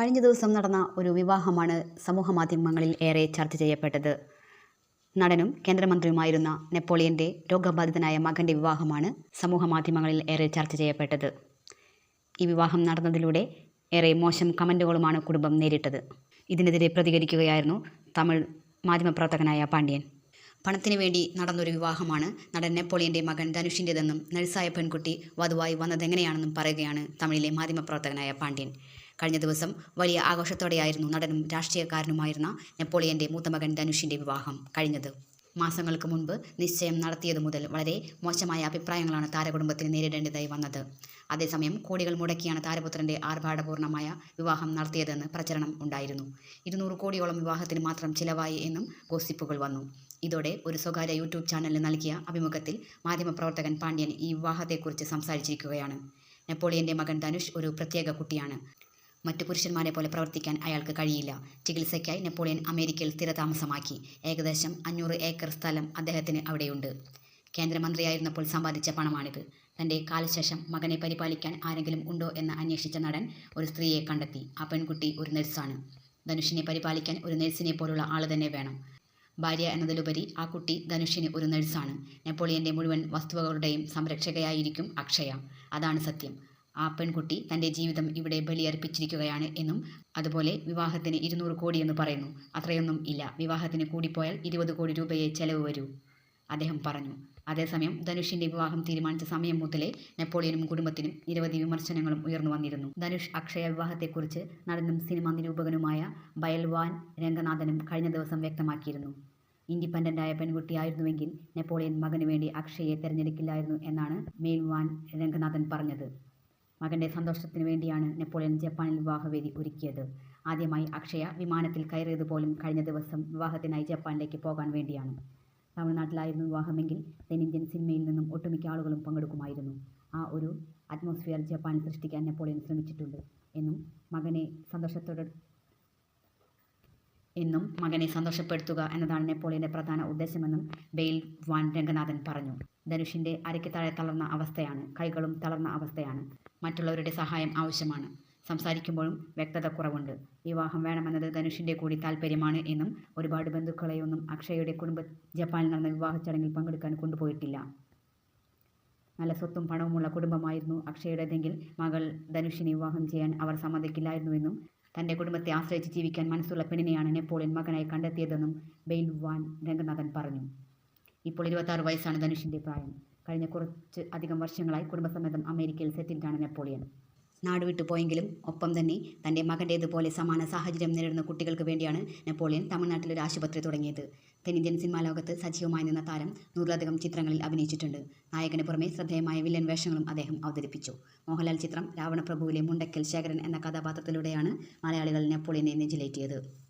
കഴിഞ്ഞ ദിവസം നടന്ന ഒരു വിവാഹമാണ് സമൂഹ മാധ്യമങ്ങളിൽ ഏറെ ചർച്ച ചെയ്യപ്പെട്ടത്. നടനും കേന്ദ്രമന്ത്രിയുമായിരുന്ന നെപ്പോളിയന്റെ രോഗബാധിതനായ മകന്റെ വിവാഹമാണ് സമൂഹ മാധ്യമങ്ങളിൽ ഏറെ ചർച്ച ചെയ്യപ്പെട്ടത്. ഈ വിവാഹം നടന്നതിലൂടെ ഏറെ മോശം കമന്റുകളുമാണ് കുടുംബം നേരിട്ടത്. ഇതിനെതിരെ പ്രതികരിക്കുകയായിരുന്നു തമിഴ് മാധ്യമപ്രവർത്തകനായ പാണ്ഡ്യൻ. പണത്തിനു വേണ്ടി നടന്നൊരു വിവാഹമാണ് നടൻ നെപ്പോളിയന്റെ മകൻ ധനുഷിന്റെതെന്നും നഴ്സായ പെൺകുട്ടി വധുവായി വന്നതെങ്ങനെയാണെന്നും പറയുകയാണ് തമിഴിലെ മാധ്യമപ്രവർത്തകനായ പാണ്ഡ്യൻ. കഴിഞ്ഞ ദിവസം വലിയ ആഘോഷത്തോടെയായിരുന്നു നടനും രാഷ്ട്രീയക്കാരനുമായിരുന്ന നെപ്പോളിയന്റെ മൂത്തമകൻ ധനുഷിന്റെ വിവാഹം കഴിഞ്ഞത്. മാസങ്ങൾക്ക് മുൻപ് നിശ്ചയം നടത്തിയത് മുതൽ വളരെ മോശമായ അഭിപ്രായങ്ങളാണ് താരകുടുംബത്തിന് നേരിടേണ്ടതായി വന്നത്. അതേസമയം കോടികൾ മുടക്കിയാണ് താരപുത്രന്റെ ആർഭാടപൂർണമായ വിവാഹം നടത്തിയതെന്ന് പ്രചരണം ഉണ്ടായിരുന്നു. ഇരുന്നൂറ് കോടിയോളം വിവാഹത്തിന് മാത്രം ചിലവായി എന്നും ഗോസിപ്പുകൾ വന്നു. ഇതോടെ ഒരു സ്വകാര്യ യൂട്യൂബ് ചാനലിന് നൽകിയ അഭിമുഖത്തിൽ മാധ്യമപ്രവർത്തകൻ പാണ്ഡ്യൻ ഈ വിവാഹത്തെക്കുറിച്ച് സംസാരിച്ചിരിക്കുകയാണ്. നെപ്പോളിയന്റെ മകൻ ധനുഷ് ഒരു പ്രത്യേക കുട്ടിയാണ്. മറ്റു പുരുഷന്മാരെ പോലെ പ്രവർത്തിക്കാൻ അയാൾക്ക് കഴിയില്ല. ചികിത്സയ്ക്കായി നെപ്പോളിയൻ അമേരിക്കയിൽ സ്ഥിരതാമസമാക്കി. ഏകദേശം അഞ്ഞൂറ് ഏക്കർ സ്ഥലം അദ്ദേഹത്തിന് അവിടെയുണ്ട്. കേന്ദ്രമന്ത്രിയായിരുന്നപ്പോൾ സമ്പാദിച്ച പണമാണിത്. തന്റെ കാലശേഷം മകനെ പരിപാലിക്കാൻ ആരെങ്കിലും ഉണ്ടോ എന്ന് അന്വേഷിച്ച നടൻ ഒരു സ്ത്രീയെ കണ്ടെത്തി. ആ പെൺകുട്ടി ഒരു നഴ്സാണ്. ധനുഷിനെ പരിപാലിക്കാൻ ഒരു നഴ്സിനെ പോലുള്ള ആൾ തന്നെ വേണം. ഭാര്യ എന്നതിലുപരി ആ കുട്ടി ധനുഷിന് ഒരു നഴ്സാണ്. നെപ്പോളിയന്റെ മുഴുവൻ വസ്തുവകളുടെയും സംരക്ഷകയായിരിക്കും അക്ഷയ. അതാണ് സത്യം. ആ പെൺകുട്ടി തന്റെ ജീവിതം ഇവിടെ ബലിയർപ്പിച്ചിരിക്കുകയാണ് എന്നും അതുപോലെ വിവാഹത്തിന് ഇരുന്നൂറ് കോടി എന്ന് പറയുന്നു. അത്രയൊന്നും ഇല്ല. വിവാഹത്തിന് കൂടിപ്പോയാൽ ഇരുപത് കോടി രൂപയെ ചെലവ് വരൂ അദ്ദേഹം പറഞ്ഞു. അതേസമയം ധനുഷിന്റെ വിവാഹം തീരുമാനിച്ച സമയം മുതലേ നെപ്പോളിയനും കുടുംബത്തിനും നിരവധി വിമർശനങ്ങളും ഉയർന്നു വന്നിരുന്നു. ധനുഷ് അക്ഷയ വിവാഹത്തെക്കുറിച്ച് നടനും സിനിമാ നിരൂപകനുമായ ബയൽവാൻ രംഗനാഥനും കഴിഞ്ഞ ദിവസം വ്യക്തമാക്കിയിരുന്നു. ഇൻഡിപെൻഡന്റായ പെൺകുട്ടിയായിരുന്നുവെങ്കിൽ നെപ്പോളിയൻ മകനു വേണ്ടി അക്ഷയെ തിരഞ്ഞെടുക്കില്ലായിരുന്നു എന്നാണ് മേൽവാൻ രംഗനാഥൻ പറഞ്ഞത്. മകന്റെ സന്തോഷത്തിന് വേണ്ടിയാണ് നെപ്പോളിയൻ ജപ്പാനിൽ വിവാഹവേദി ഒരുക്കിയത്. ആദ്യമായി അക്ഷയ വിമാനത്തിൽ കയറിയത് പോലും കഴിഞ്ഞ ദിവസം വിവാഹത്തിനായി ജപ്പാനിലേക്ക് പോകാൻ വേണ്ടിയാണ്. തമിഴ്നാട്ടിലായിരുന്നു വിവാഹമെങ്കിൽ തെന്നിന്ത്യൻ സിനിമയിൽ നിന്നും ഒട്ടുമിക്ക ആളുകളും പങ്കെടുക്കുമായിരുന്നു. ആ ഒരു അറ്റ്മോസ്ഫിയർ ജപ്പാനിൽ സൃഷ്ടിക്കാൻ നെപ്പോളിയൻ ശ്രമിച്ചിട്ടുണ്ട് എന്നും മകനെ സന്തോഷത്തോടെ എന്നും മകനെ സന്തോഷപ്പെടുത്തുക എന്നതാണ് നെപ്പോളിയന്റെ പ്രധാന ഉദ്ദേശമെന്നും ബെയിൽ വാൻ രംഗനാഥൻ പറഞ്ഞു. ധനുഷിന്റെ അരയ്ക്ക് താഴെ തളർന്ന അവസ്ഥയാണ് കൈകളും തളർന്ന അവസ്ഥയാണ്. മറ്റുള്ളവരുടെ സഹായം ആവശ്യമാണ്. സംസാരിക്കുമ്പോഴും വ്യക്തത കുറവുണ്ട്. വിവാഹം വേണമെന്നത് ധനുഷിന്റെ കൂടി താല്പര്യമാണ് എന്നും ഒരുപാട് ബന്ധുക്കളെയൊന്നും അക്ഷയയുടെ കുടുംബ ജപ്പാനിൽ നടന്ന വിവാഹ ചടങ്ങിൽ പങ്കെടുക്കാൻ കൊണ്ടുപോയിട്ടില്ല. നല്ല സ്വത്തും പണവുമുള്ള കുടുംബമായിരുന്നു അക്ഷയുടേതെങ്കിൽ മകൾ ധനുഷിനെ വിവാഹം ചെയ്യാൻ അവർ സമ്മതിക്കില്ലായിരുന്നുവെന്നും തന്റെ കുടുംബത്തെ ആശ്രയിച്ച് ജീവിക്കാൻ മനസ്സുള്ള പെണ്ണിനെയാണ് നെപ്പോളിയൻ മകനായി കണ്ടെത്തിയതെന്നും ബെയിൽ വാൻ രംഗനാഥൻ പറഞ്ഞു. ഇപ്പോൾ ഇരുപത്താറ് വയസ്സാണ് ധനുഷിന്റെ പ്രായം. കഴിഞ്ഞ കുറച്ച് അധികം വർഷങ്ങളായി കുടുംബസമേതം അമേരിക്കയിൽ സെറ്റിൽഡാണ് നെപ്പോളിയൻ. നാട് വിട്ടു പോയെങ്കിലും ഒപ്പം തന്നെ തന്റെ മകന്റേതുപോലെ സമാന സാഹചര്യം നേരിടുന്ന കുട്ടികൾക്ക് വേണ്ടിയാണ് നെപ്പോളിയൻ തമിഴ്നാട്ടിൽ ഒരു ആശുപത്രി തുടങ്ങിയത്. തെന്നിന്ത്യൻ സിനിമാ ലോകത്ത് സജീവമായി നിന്ന താരം നൂറിലധികം ചിത്രങ്ങളിൽ അഭിനയിച്ചിട്ടുണ്ട്. നായകന് പുറമെ ശ്രദ്ധേയമായ വില്ലൻ വേഷങ്ങളും അദ്ദേഹം അവതരിപ്പിച്ചു. മോഹൻലാൽ ചിത്രം രാവണപ്രഭുവിലെ മുണ്ടക്കൽ ശേഖരൻ എന്ന കഥാപാത്രത്തിലൂടെയാണ് മലയാളികൾ നെപ്പോളിയനെ നെഞ്ചിലേറ്റിയത്.